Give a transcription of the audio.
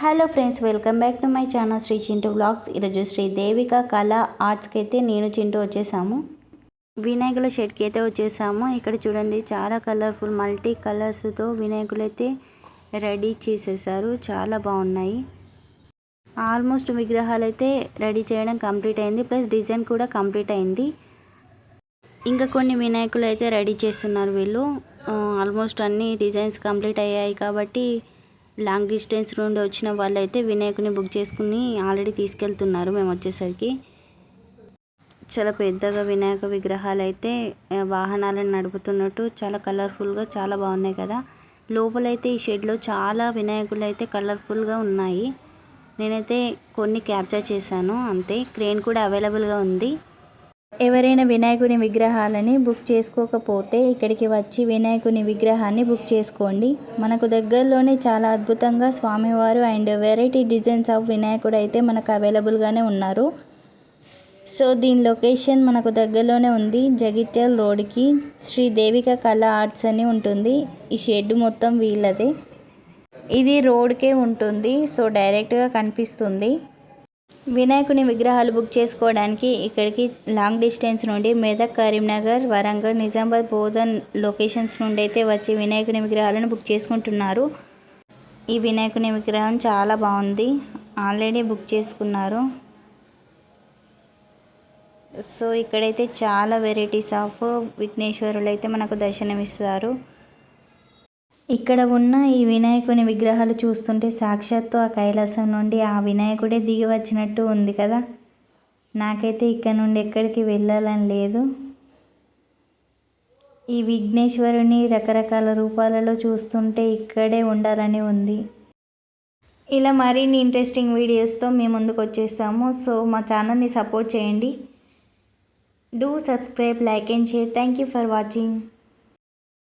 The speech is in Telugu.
Hello friends welcome back to my channel Shri Chintu blogs ఈరోజు శ్రీ దేవిక కళ ఆర్ట్స్కి అయితే నేను చింటూ వచ్చేసాము. వినాయకుల షెడ్కి అయితే వచ్చేసాము. ఇక్కడ చూడండి చాలా కలర్ఫుల్ మల్టీ కలర్స్తో వినాయకులు అయితే రెడీ చేసేసారు. చాలా బాగున్నాయి. ఆల్మోస్ట్ విగ్రహాలు అయితే రెడీ చేయడం కంప్లీట్ అయింది. ప్లస్ డిజైన్ కూడా కంప్లీట్ అయింది. ఇంకా కొన్ని వినాయకులు అయితే రెడీ చేస్తున్నారు వీళ్ళు. ఆల్మోస్ట్ అన్ని డిజైన్స్ కంప్లీట్ అయ్యాయి కాబట్టి లాంగ్ డిస్టెన్స్ నుండి వచ్చిన వాళ్ళైతే వినాయకుని బుక్ చేసుకుని ఆల్రెడీ తీసుకెళ్తున్నారు మేము వచ్చేసరికి. చాలా పెద్దగా వినాయక విగ్రహాలు అయితే వాహనాలను నడుపుతున్నట్టు చాలా కలర్ఫుల్గా చాలా బాగున్నాయి కదా. లోపలైతే ఈ షెడ్లో చాలా వినాయకులు అయితే కలర్ఫుల్గా ఉన్నాయి. నేనైతే కొన్ని క్యాప్చర్ చేశాను అంతే. క్రేన్ కూడా అవైలబుల్గా ఉంది. ఎవరైనా వినాయకుని విగ్రహాలని బుక్ చేసుకోకపోతే ఇక్కడికి వచ్చి వినాయకుని విగ్రహాన్ని బుక్ చేసుకోండి. మనకు దగ్గరలోనే చాలా అద్భుతంగా స్వామివారు అండ్ వెరైటీ డిజైన్స్ ఆఫ్ వినాయకుడు అయితే మనకు అవైలబుల్గానే ఉన్నారు. సో దీని లొకేషన్ మనకు దగ్గరలోనే ఉంది. జగిత్యాల రోడ్కి శ్రీ దేవిక కళా ఆర్ట్స్ అని ఉంటుంది. ఈ షెడ్ మొత్తం వీళ్ళదే. ఇది రోడ్కే ఉంటుంది. సో డైరెక్ట్గా కనిపిస్తుంది. వినాయకుని విగ్రహాలు బుక్ చేసుకోవడానికి ఇక్కడికి లాంగ్ డిస్టెన్స్ నుండి మెదక్ కరీంనగర్ వరంగల్ నిజామాబాద్ బోధన్ లొకేషన్స్ నుండి అయితే వచ్చి వినాయకుని విగ్రహాలను బుక్ చేసుకుంటున్నారు. ఈ వినాయకుని విగ్రహం చాలా బాగుంది. ఆల్రెడీ బుక్ చేసుకున్నారు. సో ఇక్కడైతే చాలా వెరైటీస్ ఆఫ్ విఘ్నేశ్వరులు అయితే మనకు దర్శనమిస్తారు. ఇక్కడ ఉన్న ఈ వినాయకుని విగ్రహాలు చూస్తుంటే సాక్షాత్తు ఆ కైలాసం నుండి ఆ వినాయకుడే దిగి వచ్చినట్టు ఉంది కదా. నాకైతే ఇక్కడ నుండి ఎక్కడికి వెళ్ళాలని లేదు. ఈ విఘ్నేశ్వరుని రకరకాల రూపాలలో చూస్తుంటే ఇక్కడే ఉండాలని ఉంది. ఇలా మరిన్ని ఇంట్రెస్టింగ్ వీడియోస్తో మేము ముందుకు వచ్చేస్తాము. సో మా ఛానల్ని సపోర్ట్ చేయండి. Do subscribe like and share. Thank you for watching.